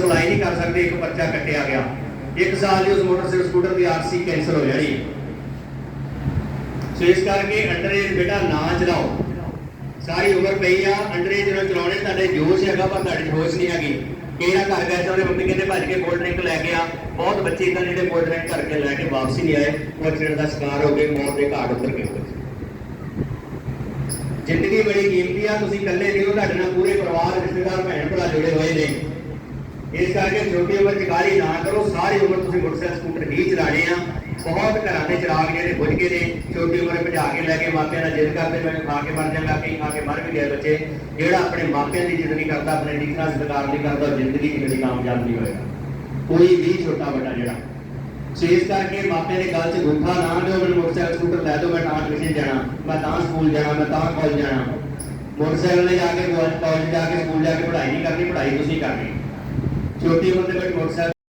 Apply ਨਹੀਂ ਕਰ ਸਕਦੇ, ਇੱਕ ਬੱਚਾ ਕੱਟਿਆ ਗਿਆ। ਇੱਕ ਸਾਲ ਦੀ ਉਸ ਮੋਟਰਸਾਈਕਲ ਸਕੂਟਰ ਦੀ ਆਰਸੀ ਕੈਂਸਲ ਹੋ ਜਾਣੀ। ਸੋ ਇਸ ਕਰਕੇ ਅੰਡਰ ਬੇਟਾ ਨਾ ਚਲਾਓ। ਸਾਰੀ ਉਮਰ ਪਈ ਆ ਅੰਡਰ ਨੂੰ ਚਲਾਉਣੇ ਤੁਹਾਡੇ ਜੋਸ਼ ਹੈਗਾ, ਪਰ ਤੁਹਾਡੇ ਹੋਸ਼ ਨਹੀਂ ਹੈਗੀ। ਕਿਹੜਾ ਘਰ ਗਿਆ ਤਾਂ ਮੰਮੀ ਕਹਿੰਦੇ ਭੱਜ ਕੇ ਕੋਲਡ ਡਰਿੰਕ ਲੈ ਕੇ ਆ। ਬਹੁਤ ਬੱਚੇ ਇਦਾਂ ਜਿਹੜੇ ਕੋਲਡ ਡਰਿੰਕ ਘਰ ਲੈ ਕੇ ਵਾਪਸ ਹੀ ਨਹੀਂ ਆਏ। ਉਹ ਐਕਸੀਡੈਂਟ ਦਾ ਸ਼ਿਕਾਰ ਹੋ ਗਏ, ਮੌਤ ਦੇ ਘਾਟ ਉੱਤਰ ਗਏ। ਜ਼ਿੰਦਗੀ ਬੜੀ ਕੀਮਤੀ ਆ, ਤੁਸੀਂ ਇਕੱਲੇ ਨਹੀਂ ਹੋ, ਤੁਹਾਡੇ ਨਾਲ ਪੂਰੇ ਪਰਿਵਾਰ, ਰਿਸ਼ਤੇਦਾਰ ਭੈਣ ਭਰਾ ਜੁੜੇ ਹੋਏ ਨੇ। ਇਸ ਕਰਕੇ ਛੋਟੀ ਉਮਰ 'ਚ ਗਾਲੀ ਨਾ ਕਰੋ, ਸਾਰੀ ਉਮਰ ਤੁਸੀਂ ਮੋਟਰਸਾਈਕਲ, ਸਕੂਟਰ ਹੀ ਚਲਾਣੇ ਆ। ਬਹੁਤ ਘਰਾਂ ਦੇ ਚਿਰਾਗ ਜਿਹੜੇ ਬੁਝ ਗਏ ਨੇ, ਛੋਟੀ ਉਮਰੇ ਭਜਾ ਕੇ ਲੈ ਕੇ ਮਾਪਿਆਂ ਨਾਲ ਜਿੱਦ ਕਰਦੇ ਮੈਂ ਖਾ ਕੇ ਮਰ ਜਾਵਾਂਗਾ ਕਈ ਖਾ ਕੇ ਮਰ ਵੀ ਗਏ ਬੱਚੇ। ਜਿਹੜਾ ਆਪਣੇ ਮਾਪਿਆਂ ਦੀ ਜਿੱਦ ਨਹੀਂ ਕਰਦਾ, ਆਪਣੇ ਟੀਚਰਾਂ ਦਾ ਨਹੀਂ ਕਰਦਾ ਜ਼ਿੰਦਗੀ 'ਚ ਕਾਮਯਾਬ ਨਹੀਂ ਹੋਏਗਾ। ਕੋਈ ਵੀ ਛੋਟਾ ਵੱਡਾ ਜਿਹੜਾ। ਸੋ ਇਸ ਕਰਕੇ ਮਾਪਿਆਂ ਦੇ ਗੱਲ 'ਚ ਗੁੱਠਾ ਨਾ ਦਿਓ, ਮੈਨੂੰ ਮੋਟਰਸਾਈਕਲ, ਸਕੂਟਰ ਲੈ ਦਿਓ, ਮੈਂ ਤਾਂ ਟਿਊਸ਼ਨ ਜਾਣਾ, ਮੈਂ ਤਾਂ ਸਕੂਲ ਜਾਣਾ, ਮੈਂ ਤਾਂ ਕਾਲਜ ਜਾਣਾ। ਮੋਟਰਸਾਈਕਲ ਤੇ ਜਾ ਕੇ ਕਾਲਜ ਜਾ ਕੇ, ਸਕੂਲ ਜਾ ਕੇ ਪੜ੍ਹਾਈ ਨਹੀਂ ਕਰਨੀ, ਪੜ੍ਹਾਈ ਤੁਸੀਂ ਕਰਨੀ। ਛੋਟੀ ਉਮਰ ਦੇ ਵਿੱਚ ਮੋਟਰਸਾਈਕਲ